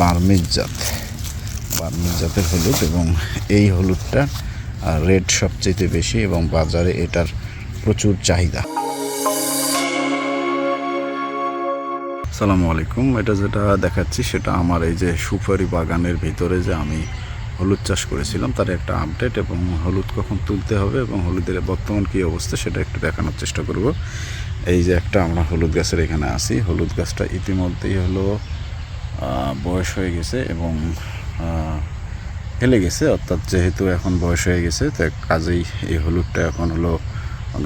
Burmese জাত। Burmese জাতের হলুদ এবং এই হলুদটা রেট সবচেয়ে বেশি এবং বাজারে এটার প্রচুর চাহিদা। সালামু আলাইকুম এটা যেটা দেখাচ্ছি সেটা আমার এই যে সুপারি বাগানের ভিতরে যে আমি হলুদ চাষ করেছিলাম, তার একটা আপডেট এবং হলুদ কখন তুলতে হবে এবং হলুদের বর্তমান কী অবস্থা সেটা একটু দেখানোর চেষ্টা করব। এই যে একটা আমরা হলুদ গাছের এখানে আছি হলুদ গাছটা ইতিমধ্যেই হলো বয়স হয়ে গেছে এবং হেলে গেছে, অর্থাৎ যেহেতু এখন বয়স হয়ে গেছে, তো কাজেই এই হলুদটা এখন হলো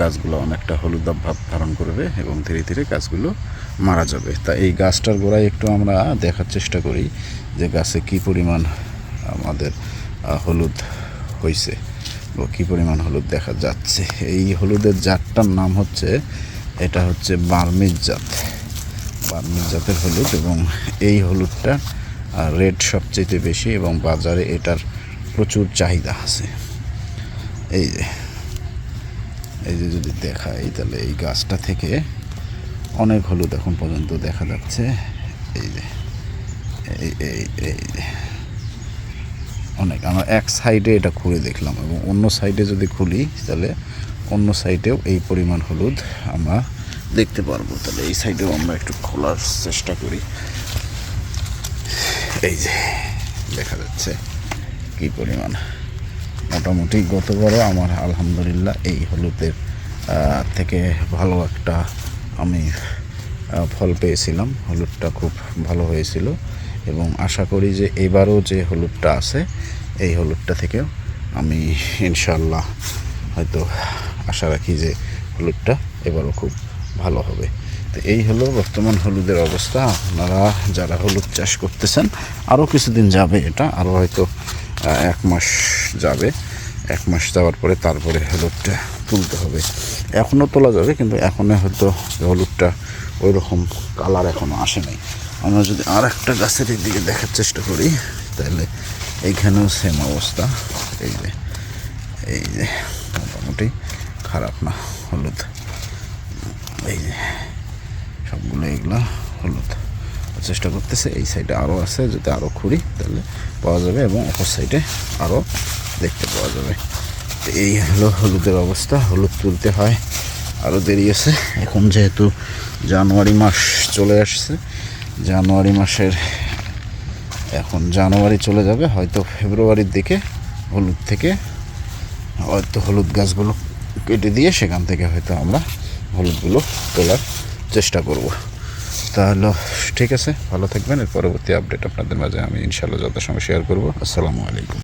গাছগুলো অনেকটা হলুদ ভাব ধারণ করবে এবং ধীরে ধীরে গাছগুলো মারা যাবে। তা এই গাছটার গোড়ায় একটু আমরা দেখার চেষ্টা করি যে গাছে কি পরিমাণ আমাদের হলুদ হয়েছে বা কী পরিমাণ হলুদ দেখা যাচ্ছে। এই হলুদের জাতটার নাম হচ্ছে, এটা হচ্ছে বার্মিজ জাত। বার্মিজ জাতের হলুদ এবং এই হলুদটা রেট সবচেয়ে বেশি এবং বাজারে এটার প্রচুর চাহিদা আছে। এই যে এই যে যদি দেখাই তাহলে এই গাছটা থেকে অনেক হলুদ এখন পর্যন্ত দেখা যাচ্ছে। এই যে, এই এই এই অনেক, আমরা এক সাইডে এটা খুলে দেখলাম এবং অন্য সাইডে যদি খুলি তাহলে অন্য সাইডেও এই পরিমাণ হলুদ আমরা দেখতে পারব। তাহলে এই সাইডেও আমরা একটু খোলার চেষ্টা করি। এই যে, দেখা যাচ্ছে কি পরিমাণ। মোটামুটি গতবারও আমার আলহামদুলিল্লাহ এই হলুদের থেকে ভালো একটা আমি ফল পেয়েছিলাম। হলুদটা খুব ভালো হয়েছিল এবং আশা করি যে এবারও যে হলুদটা আছে, এই হলুদটা থেকেও আমি ইনশাল্লাহ হয়তো আশা রাখি যে হলুদটা এবারও খুব ভালো হবে। তো এই হলো বর্তমান হলুদের অবস্থা। আপনারা যারা হলুদ চাষ করতেছেন, আরও কিছুদিন যাবে এটা। আরও হয়তো এক মাস যাবে। এক মাস যাওয়ার পরে তারপরে হলুদটা তুলতে হবে। এখনও তোলা যাবে, কিন্তু এখনও হয়তো হলুদটা ওই রকম কালার এখনও আসে নাই। আমরা যদি আর একটা গাছের দিকে দেখার চেষ্টা করি, তাহলে এইখানেও সেম অবস্থা। এই যে এই যে, মোটামুটি খারাপ না হলুদ। এই যে, সবগুলো এগুলো হলুদ। চেষ্টা করতেছে এই সাইডে আরও আছে, যদি আরও খুঁড়ি, তাহলে পাওয়া যাবে এবং অপর সাইডে আরও দেখতে পাওয়া যাবে। তো এই হলো হলুদের অবস্থা, হলুদ তুলতে হয়। আরও দেরি আছে, এখন যেহেতু জানুয়ারি মাস চলে আসছে, জানুয়ারি মাসের এখন জানুয়ারি চলে যাবে, হয়তো ফেব্রুয়ারির দিকে হলুদ থেকে হয়তো হলুদ গাছগুলো কেটে দিয়ে সেখান থেকে হয়তো আমরা হলুদগুলো তোলার চেষ্টা করব। তাহলে ঠিক আছে, ভালো থাকবেন। এর পরবর্তী আপডেট আপনাদের মাঝে আমি ইনশাল্লাহ যথাসময় শেয়ার করব। আসসালামু আলাইকুম।